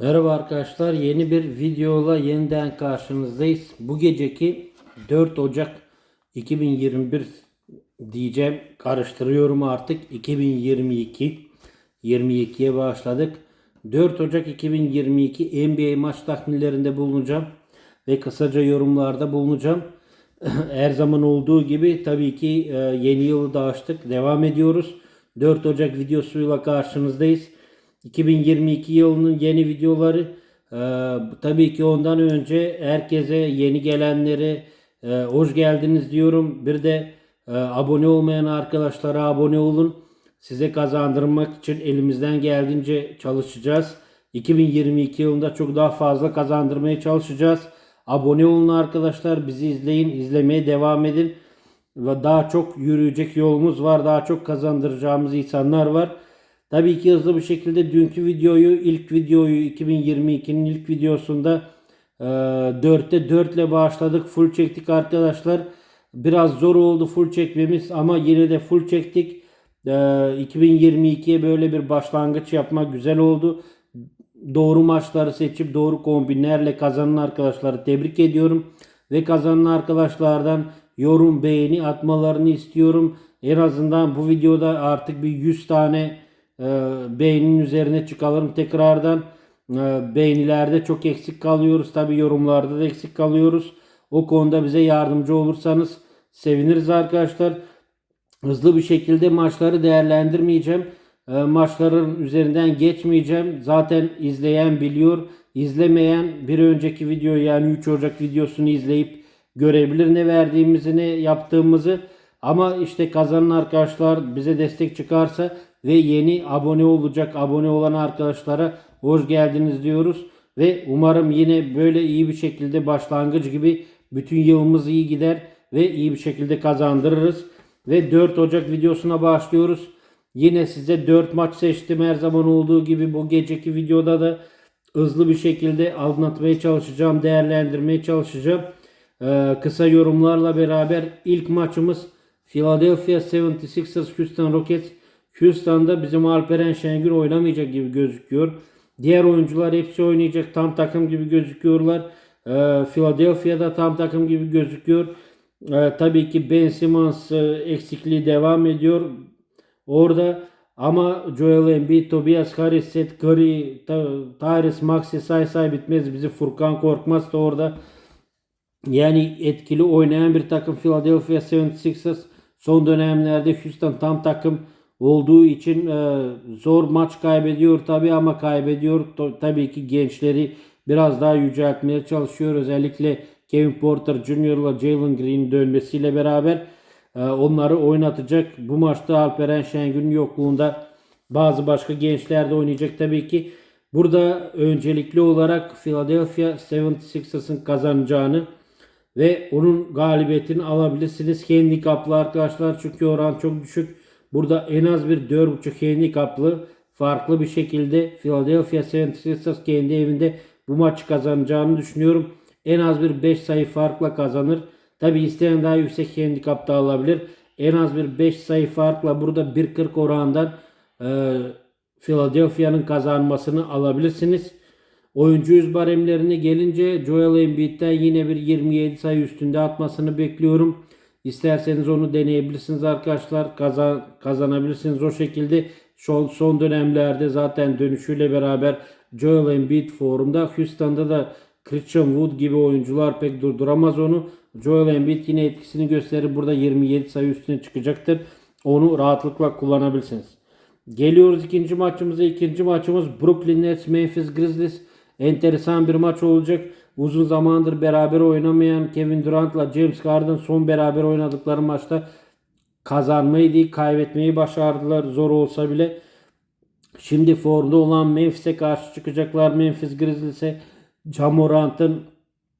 Merhaba arkadaşlar. Yeni bir videoyla yeniden karşınızdayız. Bu geceki 4 Ocak 2021 diyeceğim. Karıştırıyorum artık. 2022. 22'ye başladık. 4 Ocak 2022 NBA maç tahminlerinde bulunacağım. Ve kısaca yorumlarda bulunacağım. Her zaman olduğu gibi tabii ki e, yeni yılı da açtık. Devam ediyoruz. 4 Ocak videosuyla karşınızdayız. 2022 yılının yeni videoları e, tabii ki ondan önce herkese yeni gelenlere e, hoş geldiniz diyorum. Bir de e, abone olmayan arkadaşlara abone olun. Size kazandırmak için elimizden geldiğince çalışacağız. 2022 yılında çok daha fazla kazandırmaya çalışacağız. Abone olun arkadaşlar. Bizi izleyin, izlemeye devam edin. Ve daha çok yürüyecek yolumuz var. Daha çok kazandıracağımız insanlar var. Tabii ki hızlı bir şekilde dünkü videoyu, ilk videoyu 2022'nin ilk videosunda e, 4'te 4 ile başladık. Full çektik arkadaşlar. Biraz zor oldu full çekmemiz ama yine de full çektik. E, 2022'ye böyle bir başlangıç yapmak güzel oldu. Doğru maçları seçip doğru kombinlerle kazanan arkadaşları tebrik ediyorum. Ve kazanan arkadaşlardan yorum, beğeni atmalarını istiyorum. En azından bu videoda artık bir 100 tane e, beğeninin üzerine çıkalım tekrardan. E, beğenilerde çok eksik kalıyoruz. Tabi yorumlarda da eksik kalıyoruz. O konuda bize yardımcı olursanız seviniriz arkadaşlar. Hızlı bir şekilde maçları değerlendirmeyeceğim. E, maçların üzerinden geçmeyeceğim. Zaten izleyen biliyor. İzlemeyen bir önceki videoyu yani 3 Ocak videosunu izleyip görebilir ne verdiğimizi ne yaptığımızı. Ama işte kazanan arkadaşlar bize destek çıkarsa ve yeni abone olacak abone olan arkadaşlara hoş geldiniz diyoruz. Ve umarım yine böyle iyi bir şekilde başlangıç gibi bütün yılımız iyi gider ve iyi bir şekilde kazandırırız. Ve 4 Ocak videosuna başlıyoruz. Yine size 4 maç seçtim her zaman olduğu gibi bu geceki videoda da hızlı bir şekilde anlatmaya çalışacağım, değerlendirmeye çalışacağım. Ee, kısa yorumlarla beraber ilk maçımız Philadelphia 76ers Houston Rockets. Houston'da bizim Alperen Şengül oynamayacak gibi gözüküyor. Diğer oyuncular hepsi oynayacak. Tam takım gibi gözüküyorlar. Ee, Philadelphia'da tam takım gibi gözüküyor. Ee, tabii ki Ben Simmons e, eksikliği devam ediyor. Orada ama Joel Embiid, Tobias Harris, Seth Curry, Tyrese Maxey say say bitmez. Bizi Furkan Korkmaz da orada yani etkili oynayan bir takım Philadelphia 76ers son dönemlerde Houston tam takım olduğu için e, zor maç kaybediyor tabi ama kaybediyor tabii ki gençleri biraz daha yüceltmeye çalışıyor. Özellikle Kevin Porter Jr. ile Jalen Green dönmesiyle beraber e, onları oynatacak. Bu maçta Alperen Şengün'ün yokluğunda bazı başka gençler de oynayacak tabii ki. Burada öncelikli olarak Philadelphia 76ers'ın kazanacağını ve onun galibiyetini alabilirsiniz. Handikaplı arkadaşlar çünkü oran çok düşük. Burada en az bir 4.5 handikaplı farklı bir şekilde Philadelphia 76ers kendi evinde bu maçı kazanacağını düşünüyorum. En az bir 5 sayı farkla kazanır. Tabi isteyen daha yüksek handikap da alabilir. En az bir 5 sayı farkla burada 1.40 oranından e, Philadelphia'nın kazanmasını alabilirsiniz. Oyuncu yüz baremlerine gelince Joel Embiid'den yine bir 27 sayı üstünde atmasını bekliyorum. İsterseniz onu deneyebilirsiniz arkadaşlar. Kazan, kazanabilirsiniz o şekilde. Son, son dönemlerde zaten dönüşüyle beraber Joel Embiid forumda. Houston'da da Christian Wood gibi oyuncular pek durduramaz onu. Joel Embiid yine etkisini gösterir. Burada 27 sayı üstüne çıkacaktır. Onu rahatlıkla kullanabilirsiniz. Geliyoruz ikinci maçımıza. İkinci maçımız Brooklyn Nets Memphis Grizzlies. Enteresan bir maç olacak. Uzun zamandır beraber oynamayan Kevin Durant'la James Harden son beraber oynadıkları maçta kazanmayı değil kaybetmeyi başardılar zor olsa bile. Şimdi formda olan Memphis'e karşı çıkacaklar. Memphis Grizzlies'e Jamorant'ın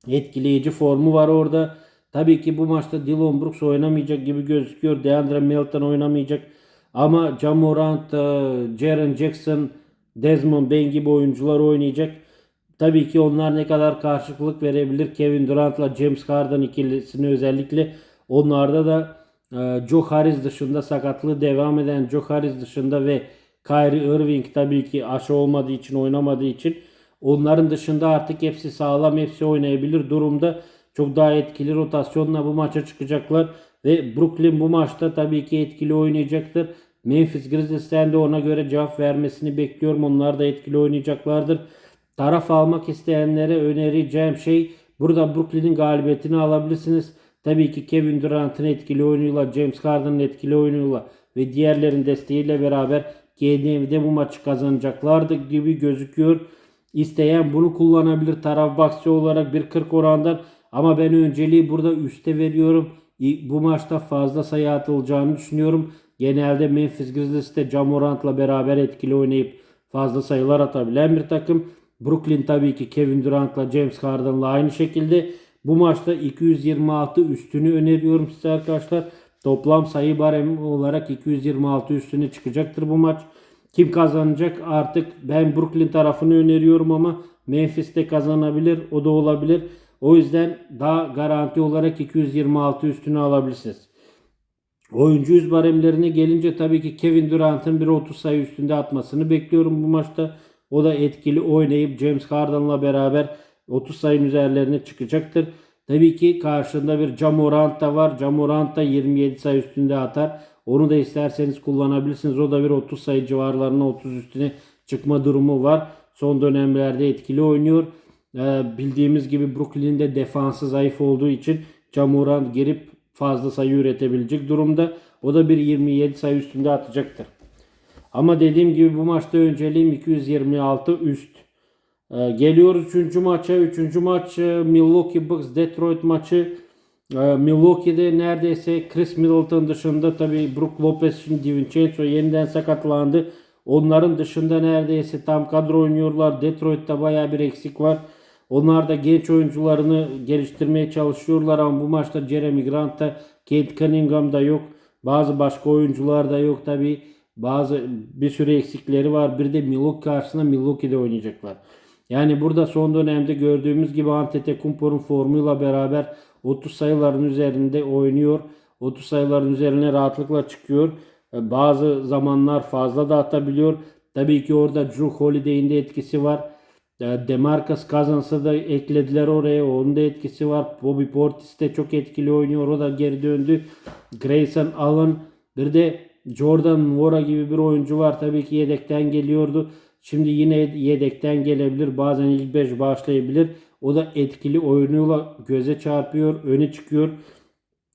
etkileyici formu var orada. Tabii ki bu maçta Dylan Brooks oynamayacak gibi gözüküyor. DeAndre Melton oynamayacak. Ama Jamorant, e, Jaren Jackson, Desmond Bain gibi oyuncular oynayacak. Tabii ki onlar ne kadar karşılık verebilir Kevin Durant'la James Harden ikilisini özellikle onlarda da e, Joe Harris dışında sakatlığı devam eden Joe Harris dışında ve Kyrie Irving tabii ki aşı olmadığı için oynamadığı için Onların dışında artık hepsi sağlam, hepsi oynayabilir durumda. Çok daha etkili rotasyonla bu maça çıkacaklar. Ve Brooklyn bu maçta tabii ki etkili oynayacaktır. Memphis Grizzlies'ten de ona göre cevap vermesini bekliyorum. Onlar da etkili oynayacaklardır. Taraf almak isteyenlere önereceğim şey burada Brooklyn'in galibiyetini alabilirsiniz. Tabii ki Kevin Durant'ın etkili oyunuyla, James Harden'ın etkili oyunuyla ve diğerlerin desteğiyle beraber GDM'de bu maçı kazanacaklardı gibi gözüküyor. İsteyen bunu kullanabilir taraf bahsi olarak 1.40 orandan ama ben önceliği burada üste veriyorum. Bu maçta fazla sayı atılacağını düşünüyorum. Genelde Memphis Grizzlies'te Jamorant'la beraber etkili oynayıp fazla sayılar atabilen bir takım. Brooklyn tabii ki Kevin Durant'la James Harden'la aynı şekilde. Bu maçta 226 üstünü öneriyorum size arkadaşlar. Toplam sayı baremi olarak 226 üstüne çıkacaktır bu maç. Kim kazanacak artık ben Brooklyn tarafını öneriyorum ama Memphis de kazanabilir. O da olabilir. O yüzden daha garanti olarak 226 üstünü alabilirsiniz. Oyuncu yüz baremlerine gelince tabii ki Kevin Durant'ın bir 30 sayı üstünde atmasını bekliyorum bu maçta. O da etkili oynayıp James Harden'la beraber 30 sayının üzerlerine çıkacaktır. Tabii ki karşında bir Jamorant da var. Jamorant da 27 sayı üstünde atar. Onu da isterseniz kullanabilirsiniz. O da bir 30 sayı civarlarına 30 üstüne çıkma durumu var. Son dönemlerde etkili oynuyor. Ee, bildiğimiz gibi Brooklyn'de defansı zayıf olduğu için Jamorant girip fazla sayı üretebilecek durumda. O da bir 27 sayı üstünde atacaktır. Ama dediğim gibi bu maçta önceliğim 226 üst. Ee, geliyoruz 3. maça. 3. maç e, Milwaukee Bucks Detroit maçı. Ee, Milwaukee'de neredeyse Chris Middleton dışında tabi Brook Lopez şimdi DiVincenzo yeniden sakatlandı. Onların dışında neredeyse tam kadro oynuyorlar. Detroit'te baya bir eksik var. Onlar da genç oyuncularını geliştirmeye çalışıyorlar ama bu maçta Jeremy Grant'ta, Kate Cunningham'da yok. Bazı başka oyuncular da yok tabi. Bazı bir sürü eksikleri var. Bir de Milwaukee karşısında Milwaukee'de oynayacaklar. Yani burada son dönemde gördüğümüz gibi Antetokounmpo'nun formuyla beraber 30 sayıların üzerinde oynuyor. 30 sayıların üzerine rahatlıkla çıkıyor. Bazı zamanlar fazla da atabiliyor. Tabii ki orada Drew Holiday'in de etkisi var. Demarcus Cousins'ı da eklediler oraya. Onun da etkisi var. Bobby Portis de çok etkili oynuyor. O da geri döndü. Grayson Allen bir de Jordan Vora gibi bir oyuncu var. Tabii ki yedekten geliyordu. Şimdi yine yedekten gelebilir. Bazen ilk 5 başlayabilir. O da etkili oyunuyla göze çarpıyor. Öne çıkıyor.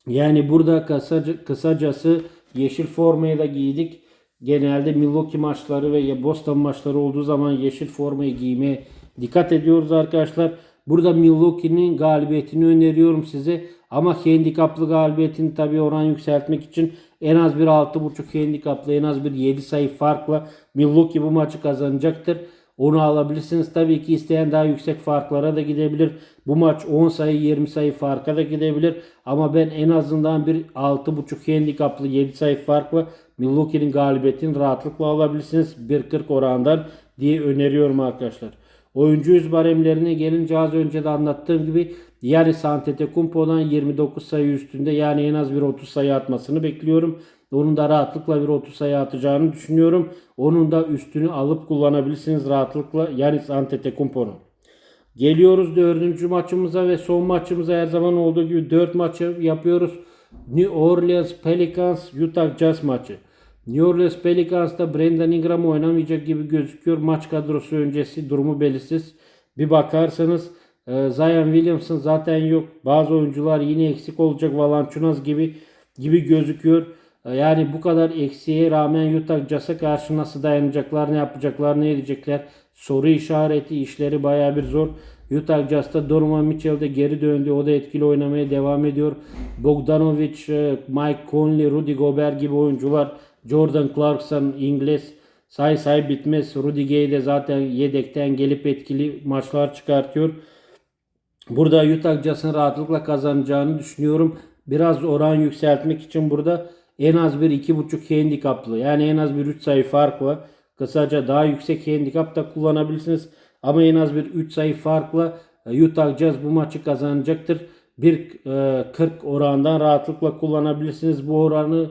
Yani burada kısaca, kısacası yeşil formayı da giydik. Genelde Milwaukee maçları ve Boston maçları olduğu zaman yeşil formayı giymeye dikkat ediyoruz arkadaşlar. Burada Milwaukee'nin galibiyetini öneriyorum size. Ama handikaplı galibiyetini tabi oran yükseltmek için en az bir 6.5 handikaplı en az bir 7 sayı farkla Milwaukee bu maçı kazanacaktır. Onu alabilirsiniz. Tabii ki isteyen daha yüksek farklara da gidebilir. Bu maç 10 sayı 20 sayı farka da gidebilir. Ama ben en azından bir 6.5 handikaplı 7 sayı farkla Milwaukee'nin galibiyetini rahatlıkla alabilirsiniz. 1.40 orandan diye öneriyorum arkadaşlar. Oyuncu yüz baremlerine gelince az önce de anlattığım gibi yani Antetokounmpo'dan 29 sayı üstünde yani en az bir 30 sayı atmasını bekliyorum. Onun da rahatlıkla bir 30 sayı atacağını düşünüyorum. Onun da üstünü alıp kullanabilirsiniz rahatlıkla. Yani Antetokounmpo'nun. Geliyoruz dördüncü maçımıza ve son maçımıza her zaman olduğu gibi 4 maçı yapıyoruz. New Orleans Pelicans Utah Jazz maçı. New Orleans Pelicans'ta Brandon Ingram oynamayacak gibi gözüküyor. Maç kadrosu öncesi durumu belirsiz. Bir bakarsanız e, Zion Williamson zaten yok. Bazı oyuncular yine eksik olacak. Valanciunas gibi gibi gözüküyor. E, yani bu kadar eksiğe rağmen Utah Jazz'a karşı nasıl dayanacaklar, ne yapacaklar, ne edecekler? Soru işareti, işleri baya bir zor. Utah Jazz'ta Donovan Mitchell de geri döndü. O da etkili oynamaya devam ediyor. Bogdanovic, e, Mike Conley, Rudy Gobert gibi oyuncular Jordan Clarkson İngiliz say say bitmez. Rudy Gay de zaten yedekten gelip etkili maçlar çıkartıyor. Burada Utah rahatlıkla kazanacağını düşünüyorum. Biraz oran yükseltmek için burada en az bir 2.5 handikaplı yani en az bir 3 sayı farkla kısaca daha yüksek handikap da kullanabilirsiniz. Ama en az bir 3 sayı farkla e, Utah Jazz bu maçı kazanacaktır. Bir 40 e, orandan rahatlıkla kullanabilirsiniz. Bu oranı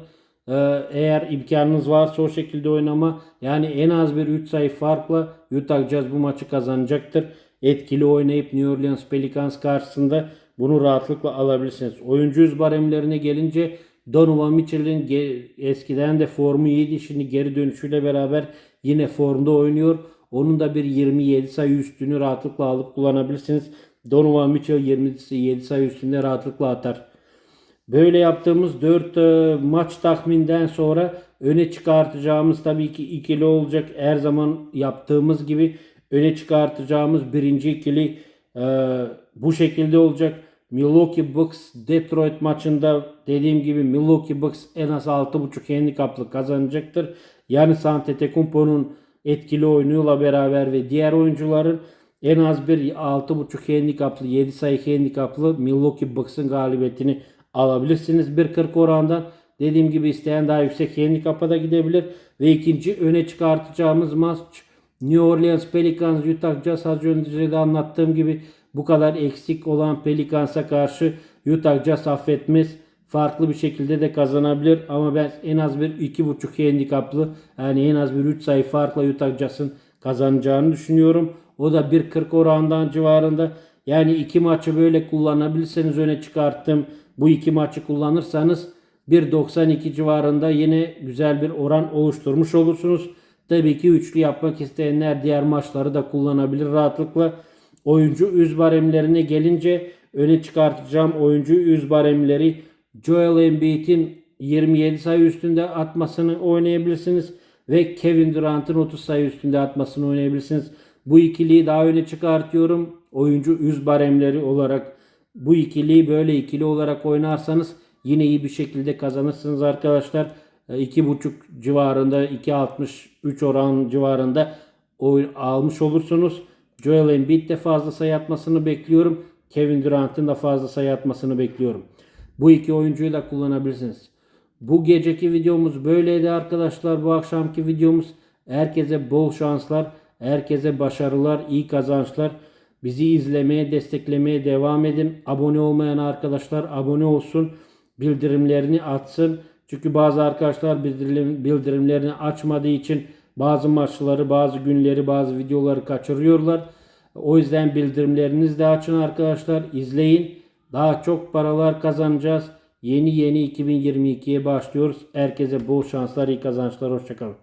Ee, eğer imkanınız varsa o şekilde oynama. Yani en az bir 3 sayı farkla Utah Jazz bu maçı kazanacaktır. Etkili oynayıp New Orleans Pelicans karşısında bunu rahatlıkla alabilirsiniz. Oyuncu yüz baremlerine gelince Donovan Mitchell'in eskiden de formu iyiydi. Şimdi geri dönüşüyle beraber yine formda oynuyor. Onun da bir 27 sayı üstünü rahatlıkla alıp kullanabilirsiniz. Donovan Mitchell 27 sayı üstünde rahatlıkla atar. Böyle yaptığımız 4 maç tahminden sonra öne çıkartacağımız tabii ki ikili olacak. Her zaman yaptığımız gibi öne çıkartacağımız birinci ikili e, bu şekilde olacak. Milwaukee Bucks Detroit maçında dediğim gibi Milwaukee Bucks en az 6.5 handikaplı kazanacaktır. Yani Antetokounmpo'nun etkili oyunuyla beraber ve diğer oyuncuların en az bir 6.5 handikaplı 7 sayı handikaplı Milwaukee Bucks'ın galibiyetini alabilirsiniz. 1.40 orandan dediğim gibi isteyen daha yüksek handikapa da gidebilir. Ve ikinci öne çıkartacağımız maç New Orleans Pelicans Utah Jazz az önce de anlattığım gibi bu kadar eksik olan Pelicans'a karşı Utah Jazz affetmez. Farklı bir şekilde de kazanabilir ama ben en az bir 2.5 handikaplı yani en az bir 3 sayı farkla Utah Jazz'ın kazanacağını düşünüyorum. O da 1.40 orandan civarında. Yani iki maçı böyle kullanabilirseniz öne çıkarttım. Bu iki maçı kullanırsanız 1.92 civarında yine güzel bir oran oluşturmuş olursunuz. Tabii ki üçlü yapmak isteyenler diğer maçları da kullanabilir rahatlıkla. Oyuncu üz baremlerine gelince öne çıkartacağım oyuncu üz baremleri Joel Embiid'in 27 sayı üstünde atmasını oynayabilirsiniz ve Kevin Durant'ın 30 sayı üstünde atmasını oynayabilirsiniz. Bu ikiliyi daha öne çıkartıyorum. Oyuncu üz baremleri olarak bu ikiliyi böyle ikili olarak oynarsanız yine iyi bir şekilde kazanırsınız arkadaşlar. 2.5 civarında 2.63 oran civarında oyun almış olursunuz. Joel Embiid de fazla sayı atmasını bekliyorum. Kevin Durant'ın da fazla sayı atmasını bekliyorum. Bu iki oyuncuyu da kullanabilirsiniz. Bu geceki videomuz böyleydi arkadaşlar. Bu akşamki videomuz herkese bol şanslar, herkese başarılar, iyi kazançlar. Bizi izlemeye, desteklemeye devam edin. Abone olmayan arkadaşlar abone olsun. Bildirimlerini atsın. Çünkü bazı arkadaşlar bildirim, bildirimlerini açmadığı için bazı maçları, bazı günleri, bazı videoları kaçırıyorlar. O yüzden bildirimlerinizi de açın arkadaşlar. izleyin. Daha çok paralar kazanacağız. Yeni yeni 2022'ye başlıyoruz. Herkese bol şanslar, iyi kazançlar. Hoşçakalın.